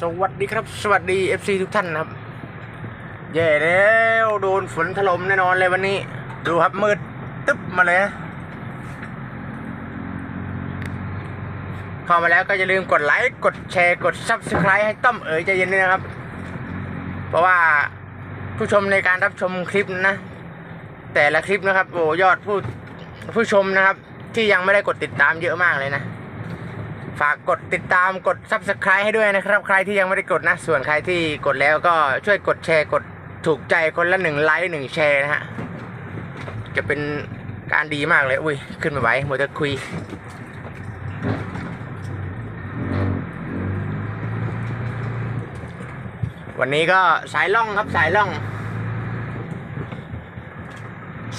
สวัสดีครับ สวัสดี FC ทุกท่านครับ แย่แล้วโดนฝนถล่มแน่นอนเลยวันนี้ ดูครับมืดตึ๊บมาเลยเข้ามาแล้วก็อย่าลืมกดไลค์กดแชร์กด Subscribe ให้ต้อมเอ๋ยใจเย็นด้วยนะครับ เพราะว่าผู้ชมในการรับชมคลิปนะ แต่ละคลิปนะครับโอ้ยอดผู้ผู้ชมนะครับ ที่ยังไม่ได้กดติดตามเยอะมากเลยนะ ฝากกดติดตามกด subscribe ให้ด้วยนะครับ ใครที่ยังไม่ได้กดนะ ส่วนใครที่กดแล้วก็ช่วยกดแชร์กดถูกใจคนละหนึ่งไลค์หนึ่งแชร์นะฮะ จะเป็นการดีมากเลย อุ้ย ขึ้นมาไหวหมดจะคุย วันนี้ก็สายล่องครับสายล่อง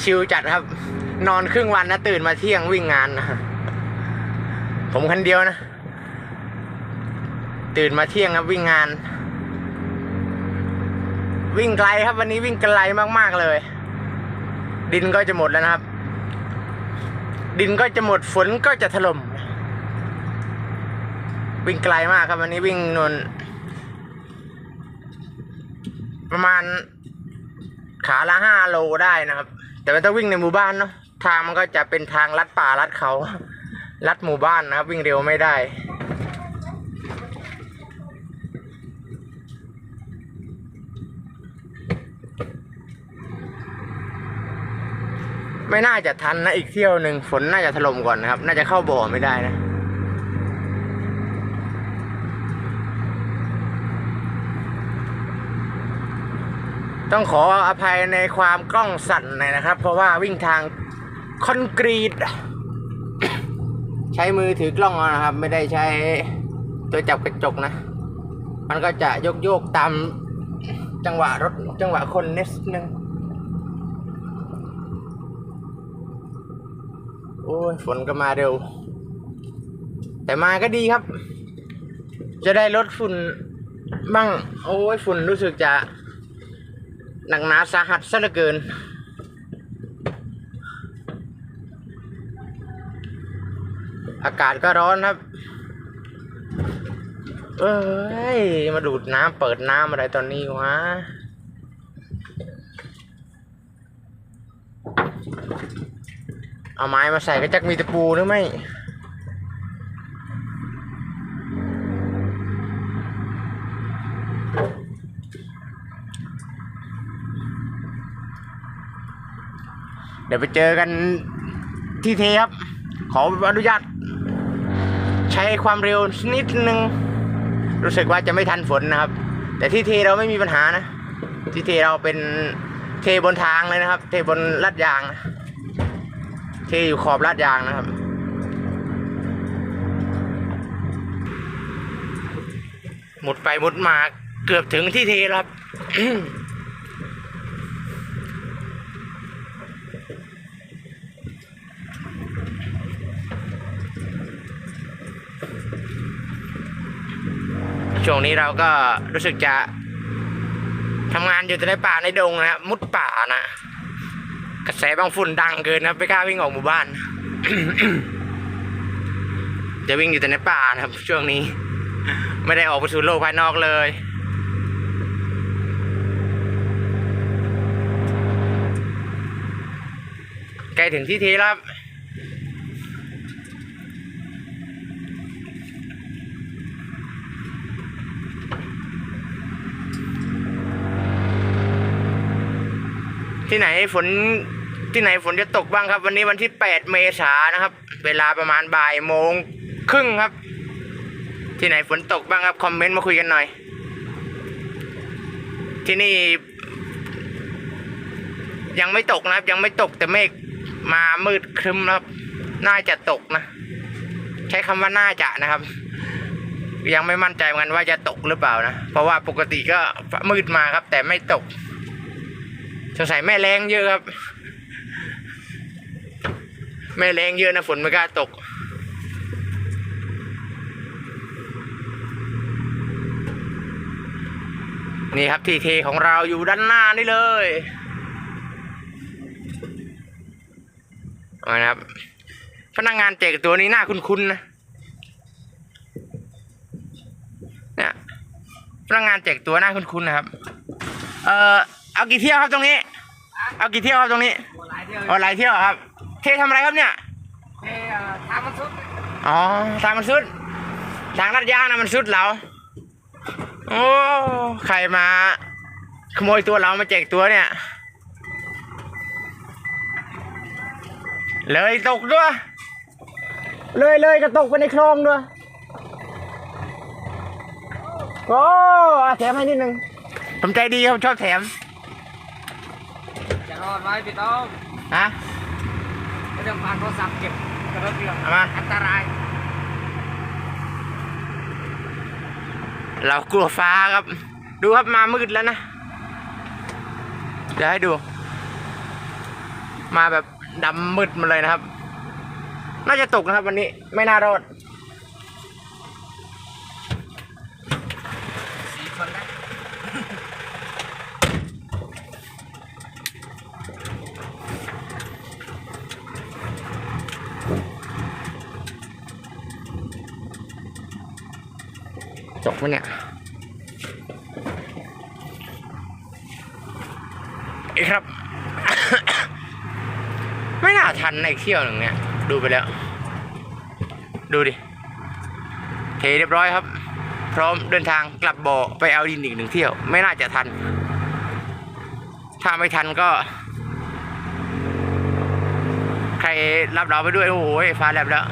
ชิลจัดครับ นอนครึ่งวันนะ ตื่นมาเที่ยงวิ่งงานนะผมคนเดียวนะ ตื่นมาเที่ยงครับวิ่งงาน วิ่งไกลครับวันนี้วิ่งไกลมากๆเลย ดินก็จะหมดแล้วนะครับ ดินก็จะหมดฝนก็จะถล่มวิ่งไกลมากครับวันนี้วิ่งนนประมาณขาละห้าโลได้นะครับ แต่มันต้องวิ่งในหมู่บ้านเนาะทางมันก็จะเป็นทางลัดป่าลัดเขาลัดหมู่บ้านนะครับ วิ่งเร็วไม่ได้ ไม่น่าจะทันนะอีกเที่ยวหนึ่งฝนน่าจะถล่มก่อนนะครับ น่าจะเข้าบ่อไม่ได้นะต้องขออภัยในความกล้องสั่นหน่อยนะครับ เพราะว่าวิ่งทางคอนกรีต ใช้มือถือกล้องนะครับ ไม่ได้ใช้ตัวจับกระจกนะ มันก็จะโยกโยกๆตามจังหวะรถจังหวะคนนิดนึง โอ้ยฝนก็มาเร็ว แต่มาก็ดีครับ จะได้ลดฝุ่นบ้าง โอ้ยฝุ่นรู้สึกจะ หนักหนาสาหัสซะเหลือเกิน อากาศก็ร้อนครับ เอ้ย มาดูดน้ำเปิดน้ำอะไรตอนนี้วะ เอาไม้มาใส่ก็จักมีตะปูหรือไม่เดี๋ยวไปเจอกันที่เทครับ ขออนุญาต ใช้ความเร็วนิดนึง รู้สึกว่าจะไม่ทันฝนนะครับ แต่ที่เทเราไม่มีปัญหานะ ที่เทเราเป็นเทบนทางเลยนะครับ เทบนลาดยางนะ ที่อยู่ขอบลาดยางนะครับ หมุดไปหมุดมาเกือบถึงที่เทแล้วครับช่วงนี้เราก็รู้สึกจะทำงานอยู่แต่ในป่าในดงนะครับ มุดป่านะ กระแสบางฝุ่นดังเกินนะไม่กล้าวิ่งออกหมู่บ้าน จะวิ่งอยู่แต่ในป่านะครับ ช่วงนี้ ไม่ได้ออกไปสู่โลกภายนอกเลย ใกล้ถึงที่ทีแล้วที่ไหนฝน ที่ไหนฝนจะตกบ้างครับ วันนี้วันที่ 8 เมษายนนะครับ เวลาประมาณบ่ายโมงครึ่งครับ ที่ไหนฝนตกบ้างครับคอมเมนต์มาคุยกันหน่อย ที่นี่ ยังไม่ตกนะครับ ยังไม่ตกแต่เมฆมามืดครึ้มนะครับ น่าจะตกนะ ใช้คำว่าน่าจะนะครับ ยังไม่มั่นใจเหมือนกันว่าจะตกหรือเปล่านะ เพราะว่าปกติก็มืดมาครับ แต่ไม่ตกสงสัยแม่แรงเยอะครับ แม่แรงเยอะนะฝนไม่กล้าตก นี่ครับที่เทของเราอยู่ด้านหน้านี่เลยเอาละครับ พนักงานแจกตัวนี้หน้าคุ้นๆนะเนี่ยพนักงานแจกตัวหน้าคุ้นๆนะครับ เอ่อเอากี่เที่ยวครับตรงนี้ เอากี่เที่ยวครับตรงนี้หลายเดียวเอาหลายเที่ยวครับ เททำอะไรครับเนี่ยเอ้ทางมันสุดอ๋อทางมันสุดทางลัดยางนะมันสุดเราโอ้ใครมา ขโมยตัวเรามาแจกตัวเนี่ย เลยตกด้วย เลยเลยก็ตกไปในคลองด้วยโอ้อะแถมให้นิดนึงผมใจดีครับชอบแถมจะรอดไว้พี่ต้องฮะ ไม่ต้องพาโทรศัพท์เก็บกระเรื่องเอามา อันตรายเรากลัวฟ้าครับ ดูครับมามืดแล้วนะ เดี๋ยวให้ดู มาแบบดำมืดมาเลยนะครับ น่าจะตกนะครับวันนี้ไม่น่ารอด ตกไหมเนี่ยอีกครับ ไม่น่าทันในเที่ยวหนึ่งเนี่ย ดูไปแล้ว ดูดิ เทเรียบร้อยครับ พร้อมเดินทางกลับบ่อไปเอาดินอีกหนึ่งเที่ยว ไม่น่าจะทัน ถ้าไม่ทันก็ ใครรับเราไปด้วย โอ้โหฟ้าแลบแล้ว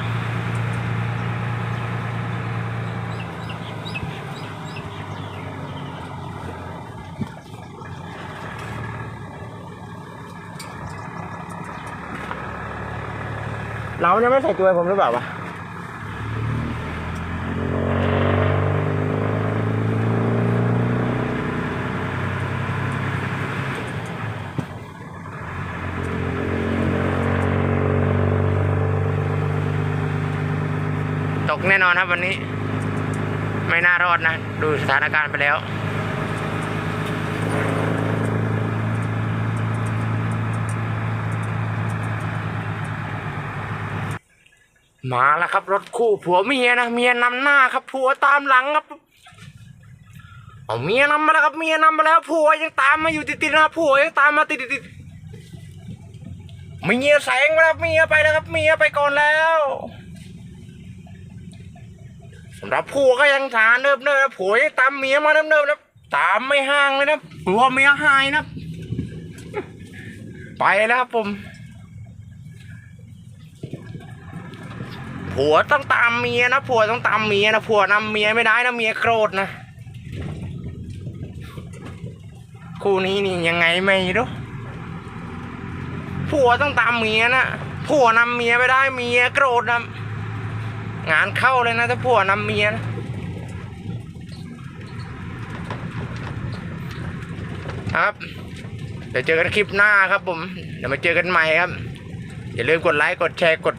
เราเนี่ยไม่ใส่ตัวผมหรือเปล่าวะตกแน่นอนครับวันนี้ ไม่น่ารอดนะ ดูสถานการณ์ไปแล้ว มาแล้วครับ รถคู่ผัวเมียนะเมียนำหน้าครับ ผัวตามหลังครับเอาเมียนำมาแล้วครับเมียนำมาแล้วผัวยังตามมาอยู่ติดๆนะครับผัวยังตามมาติดๆเมียแสงมาแล้วเมียไปแล้วครับเมียไปก่อนแล้วสำหรับผัวก็ยังทานเนิบเนิบนะผัวยังตามเมียมาเนิบเนิบนะตามไม่ห่างเลยนะผัวเมียหายนะ ไปแล้วครับผม ผัวต้องตามเมียนะผัวต้องตามเมียนะผัวนำเมียไม่ได้นะเมียโกรธนะคู่นี้นี่ยังไงไม่รู้ผัวต้องตามเมียนะผัวนำเมียไม่ได้เมียโกรธนะงานเข้าเลยนะถ้าผัวนำเมียนะครับเดี๋ยวเจอกันคลิปหน้าครับผม เดี๋ยวมาเจอกันใหม่ครับ อย่าลืมกดไลค์ กดแชร์ กด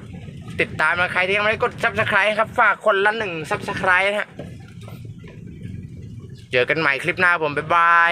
ติดตามนะใครที่ยังไม่ได้กดซับสไครต์ครับฝากคนละหนึ่งซับสไครต์นะฮะเจอกันใหม่คลิปหน้าผม บ๊ายบาย